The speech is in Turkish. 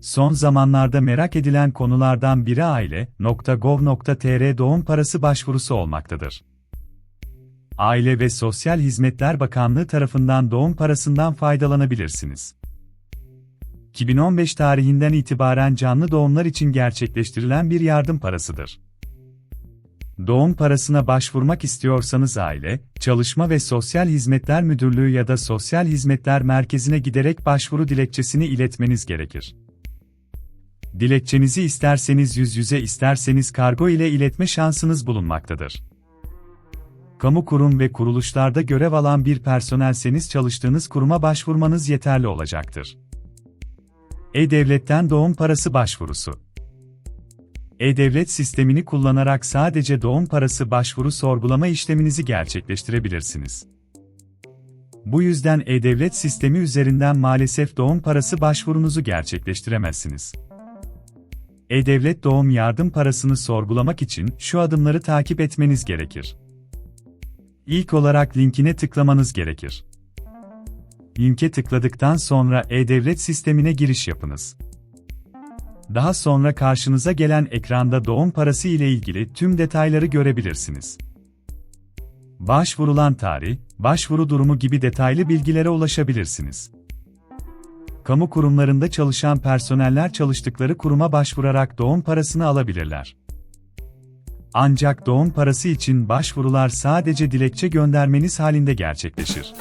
Son zamanlarda merak edilen konulardan biri aile.gov.tr doğum parası başvurusu olmaktadır. Aile ve Sosyal Hizmetler Bakanlığı tarafından doğum parasından faydalanabilirsiniz. 2015 tarihinden itibaren canlı doğumlar için gerçekleştirilen bir yardım parasıdır. Doğum parasına başvurmak istiyorsanız Aile, Çalışma ve Sosyal Hizmetler Müdürlüğü ya da Sosyal Hizmetler Merkezi'ne giderek başvuru dilekçesini iletmeniz gerekir. Dilekçenizi isterseniz yüz yüze isterseniz kargo ile iletme şansınız bulunmaktadır. Kamu kurum ve kuruluşlarda görev alan bir personelseniz çalıştığınız kuruma başvurmanız yeterli olacaktır. E-Devlet'ten doğum parası başvurusu. E-Devlet sistemini kullanarak sadece doğum parası başvuru sorgulama işleminizi gerçekleştirebilirsiniz. Bu yüzden E-Devlet sistemi üzerinden maalesef doğum parası başvurunuzu gerçekleştiremezsiniz. E-Devlet doğum yardım parasını sorgulamak için şu adımları takip etmeniz gerekir. İlk olarak linkine tıklamanız gerekir. Linke tıkladıktan sonra E-Devlet sistemine giriş yapınız. Daha sonra karşınıza gelen ekranda doğum parası ile ilgili tüm detayları görebilirsiniz. Başvurulan tarih, başvuru durumu gibi detaylı bilgilere ulaşabilirsiniz. Kamu kurumlarında çalışan personeller çalıştıkları kuruma başvurarak doğum parasını alabilirler. Ancak doğum parası için başvurular sadece dilekçe göndermeniz halinde gerçekleşir.